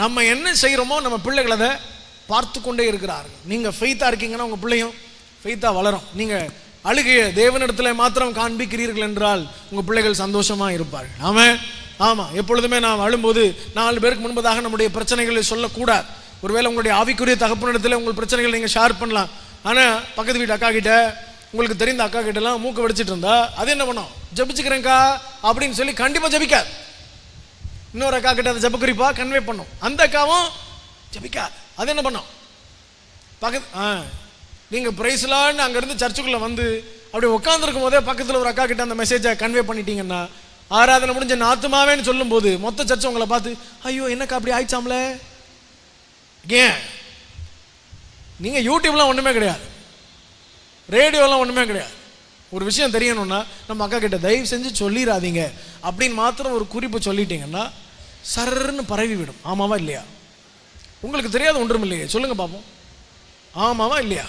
நம்ம என்ன செய்கிறோமோ நம்ம பிள்ளைகள் அதை பார்த்து கொண்டே இருக்கிறார்கள். நீங்கள் ஃபெய்த்தாக இருக்கீங்கன்னா உங்கள் பிள்ளையும் ஃபெய்த்தாக வளரும். நீங்கள் அழுகைய தேவனிடத்தில் மாத்திரம் காண்பிக்கிறீர்கள் என்றால் உங்கள் பிள்ளைகள் சந்தோஷமாக இருப்பார்கள். ஆமாம் ஆமாம் எப்பொழுதுமே நாம் அழும்போது நாலு பேருக்கு முன்பதாக நம்முடைய பிரச்சனைகளை சொல்லக்கூடாது. ஒருவேளை உங்களுடைய ஆவிக்குரிய தகப்பனிடத்தில் உங்கள் பிரச்சனைகளை நீங்கள் ஷேர் பண்ணலாம். ஆனால் பக்கத்து வீட்டு அக்கா கிட்ட உங்களுக்கு தெரிந்த அக்கா கிட்டலாம் மூக்க வெடிச்சிட்டு இருந்தா அது என்ன பண்ணும்? ஜபிச்சுக்கிறேங்க்கா அப்படின்னு சொல்லி கண்டிப்பாக ஜபிக்காது. இன்னொரு அக்கா கிட்ட அதை ஜப கன்வே பண்ணும். அந்த அக்காவும் ஜபிக்கா. அது என்ன பண்ணும்? பக்கத்து ஆ நீங்கள் பிரைஸ்லான்னு அங்கேருந்து சர்ச்சுக்குள்ளே வந்து அப்படி உட்காந்துருக்கும் போதே பக்கத்தில் ஒரு அக்கா கிட்ட அந்த மெசேஜை கன்வே பண்ணிட்டீங்கன்னா ஆராதனை முடிஞ்ச நாத்துமாவேன்னு சொல்லும்போது மொத்த சர்ச்சை உங்களை பார்த்து ஐயோ என்னக்கா அப்படி ஆயிடுச்சாம்ல? ஏன்? நீங்கள் யூடியூப்லாம் ஒன்றுமே கிடையாது. ரேடியோலாம் ஒன்றுமே கிடையாது. ஒரு விஷயம் தெரியணும்னா நம்ம அக்கா கிட்ட தயவு செஞ்சு சொல்லிடாதீங்க. அப்படின்னு மாத்திரம் ஒரு குறிப்பு சொல்லிட்டீங்கன்னா சர்ன்னு பரவி விடும். ஆமாவா இல்லையா? உங்களுக்கு தெரியாத ஒன்றும் இல்லையே. சொல்லுங்க பார்ப்போம் ஆமாவா இல்லையா?